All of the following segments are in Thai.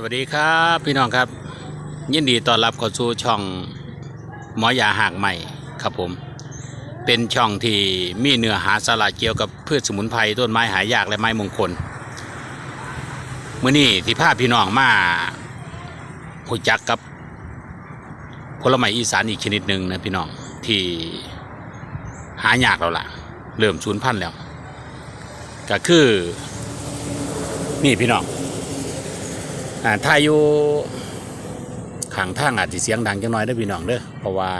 สวัสดีครับพี่น้องครับ ยินดีต้อนรับเข้าสู่ช่องหมอยาหากใหม่ครับผม เป็นช่องที่มีเนื้อหาสาระเกี่ยวกับพืชสมุนไพรต้นไม้หายากและไม้มงคลเมื้อนี้ที่พาพี่น้องมาหูจักกับผลไม้อีสานอีกชนิดหนึ่งนะพี่น้องที่หายากแล้วล่ะ เริ่มสูญพันธุ์แล้ว ก็คือนี่พี่น้อง อ่าถ้าอยู่ข้างทางอาจจะเสียงดังจังน้อยได้พี่น้องเด้อเพราะว่า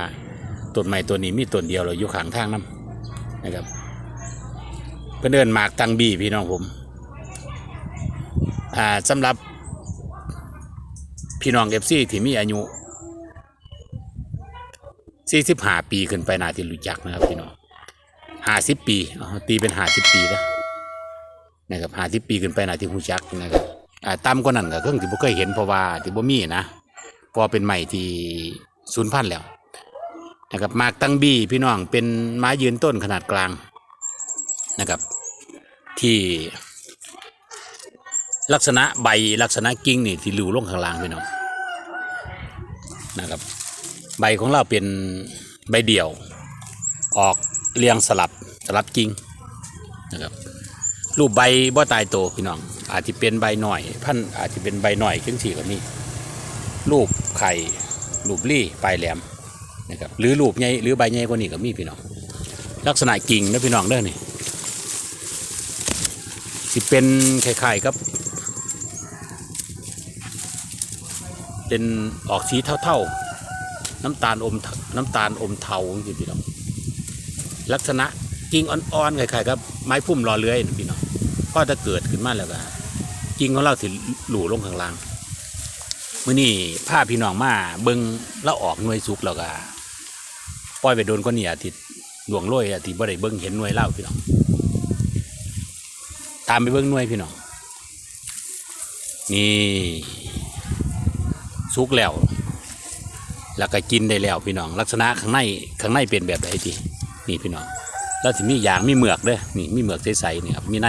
ต้นไม้ตัวนี้มีต้นเดียวเราอยู่ข้างทางนํนะครับ เพื่นเดินหมากตังบีพี่น้องผมอ่าสำหรับพี่น้องเอฟซีที่มีอายุ45ปีขึ้นไปนาที่รู้จักนะครับพี่น้อง50ปีอ๋อตีเป็น50ปีแล้วนะครับ50ปีขึ้นไปนาที่รู้จักนะครับ อ่าต่ำกว่านั้นก็เครื่องที่บ่เคยเห็นเพราะว่าที่บ่มีนะเพราะเป็นใหม่ที่สูญพันแล้วนะครับมากตังบีพี่น้องเป็นไม้ยืนต้นขนาดกลางนะครับ ที่ลักษณะใบลักษณะกิ่งนี่ที่หลิวลงข้างล่างพี่น้องนะครับ ใบของเราเป็นใบเดี่ยว ออกเรียงสลับสลับกิ่งนะครับ รูปใบบ่ตายโตพี่น้อง อาจจะเป็นใบหน่อย พันอาจจะเป็นใบหน่อยขึ้นสี่ก็มีรูปไข่รูปรี่ปลายแหลมนะครับหรือรูปใหญ่หรือใบใหญ่กว่านี้ก็มีพี่น้อง ลักษณะกิ่งนะพี่น้องเด้อนี่สิเป็นคล้ายๆกับ เป็นออกสีเท่าๆ น้ำตาลอมน้ำตาลอมเทาจริงพี่น้องลักษณะกิ่งอ่อนๆคล้ายๆกับไม้พุ่มรอเลื้อยนพี่น้อง ก็จะเกิดขึ้นมาแล้วก็กิ่งของเราสิหลู่ลงข้างล่างมื่อนี้ผ้าพี่น้องมาเบิงแล้วออกหน่วยสุกแล้วก็ปล่อยไปโดนก้อนเหนียติดหลวงโรยอาทิตย์บ่ได้เบิ้งเห็นหน่วยเล่าพี่น้อง ตามไปเบิ้งหน่วยพี่น้อง นี่สุกแล้ว แล้วก็กินได้แล้วพี่น้อง ลักษณะข้างในข้างในเป็นแบบไหนทีนี่พี่น้อง แล้วถึงมียางมีเหมือกเด้อนี่มีเหมือกใสๆนี่ครับมีใน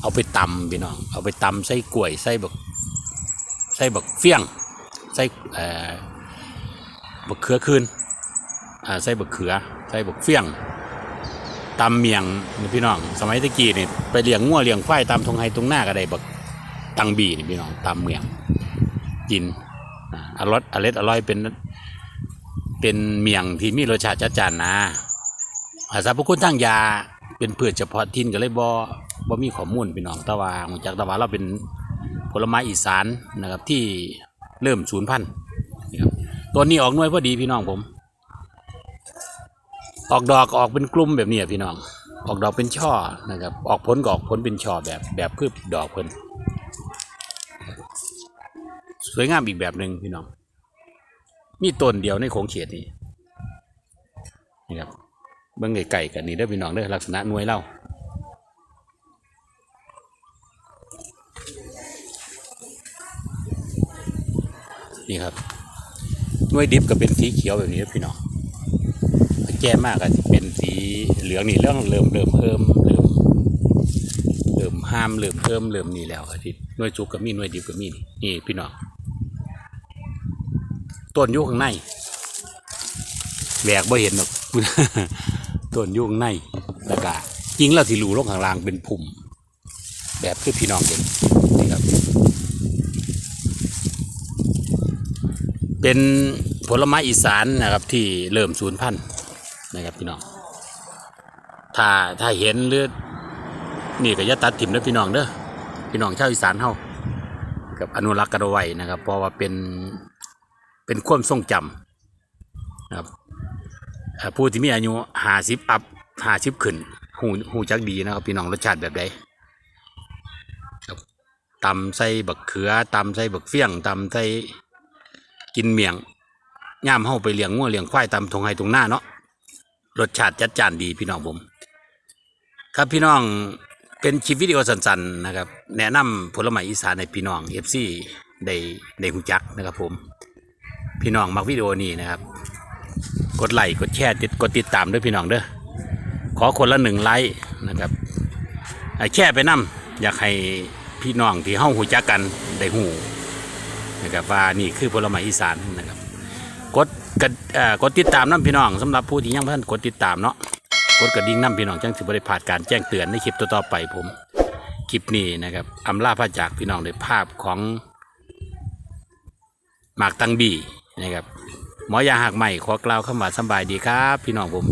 เอาไปตำพี่น้อง เอาไปตำใส่กล้วยใส่บักใส่บักเฟี้ยงใส่บักเขือคืนใส่บักเขือใส่บักเฟี้ยงตำเมียงนี่พี่น้อง สมัยตะกี้นี่ไปเลี้ยงงัวเลี้ยงควายตามทงไฮตรงหน้าก็ได้บักตังบีนี่พี่น้องตำเมียงกินอร่อยอร่อยอร่อยเป็นเป็นเมียงที่มีรสชาติจัดจ้านนะอาสรรพคุณทางยาเป็นเพืชเฉพาะถิ่นก็เลยบ่ บ่มีข้อมูลพี่น้องแต่ว่างจากแต่ว่าเราเป็นผลไม้อีสานนะครับที่เริ่มสูญพันธุ์นี่ครับตัวนี้ออกหน่วยพอดีพี่น้องผม ออกดอกออกเป็นกลุ่มแบบนี้พี่น้อง ออกดอกเป็นช่อนะครับ ออกผลก็ออกผลเป็นช่อแบบแบบพืชดอกเพิ่นสวยงามอีกแบบหนึ่งพี่น้อง มีต้นเดียวในโขงเขตนี้นี่ครับเบิ่งไก่ๆกันนี่เด้พี่น้องเด้อลักษณะหน่วยเล่า นี่ครับหน่วยดิบก็เป็นสีเขียวแบบนี้พี่น้องแก่มากก็จะเป็นสีเหลืองนี่เรื่องเริ่มเริ่มเพิ่มเริ่มเริ่มห้ามเริ่มเพิ่มเริ่มนี่แล้วครับที่หน่วยจุกก็มีหน่วยดิบก็มีนี่นี่พี่น้องต้นยุข้างในแหวกบ่เห็นหรอกต้นยุ่ข้างในแล้วก็จริงแล้วที่รูลงข้างล่างเป็นพุ่มแบบคือพี่น้องเห็นนี่ครับ เป็นผลไม้อีสานนะครับที่เริ่มสูญพันธุ์นะครับพี่น้องถ้าถ้าเห็นหรือนี่ก็อย่าตัดถิ่มนะพี่น้องเด้อพี่น้องชาวอีสานเฮากับอนุรักษ์กันเอาไว้นะครับ เพราะว่าเป็นเป็นความทรงจำนะครับผู้ที่มีอายุห้าสิบอัพห้าสิบขึ้นหูหูจักดีนะครับ พี่น้องรสชาติแบบใดตำใส่บักเขือตำใส่บักเฟี้ยงตำใส่ กินเมียงย่ามเฮาไปเลี้ยงงัวเลี้ยงควายตำทงไฮตรงหน้าเนาะรสชาติจัดจ้านดีพี่น้องผม ครับพี่น้องเป็นคลิปวิดีโอสั้นๆนะครับ แนะนำผลไม้อีสานในพี่น้องเอฟซีได้ได้หูจักนะครับผม พี่น้องมักวิดีโอนี้นะครับ กดไลค์กดแชร์ติดกดติดตามด้วยพี่น้องเด้อขอคนละหนึ่งไลค์นะครับแชร์ไปนํอยากให้พี่น้องที่เฮาหูจักกันได้หู นะครับว่านี่คือผลไม้อีสานนะครับกดกดเอ่อกดติดตามน้ำพี่น้องสำหรับผู้ที่ยังเพิ่นกดติดตามเนาะกดกระดิ่งน้ำพี่น้องจังสิบริพลาดการแจ้งเตือนในคลิปต่อๆไปผมคลิปนี้นะครับอำลาพระจากพี่น้องด้วยภาพของหมากตังบีนะครับหมอยาหักใหม่ขอกล่าวคำว่าสบายดีครับ พี่น้องผม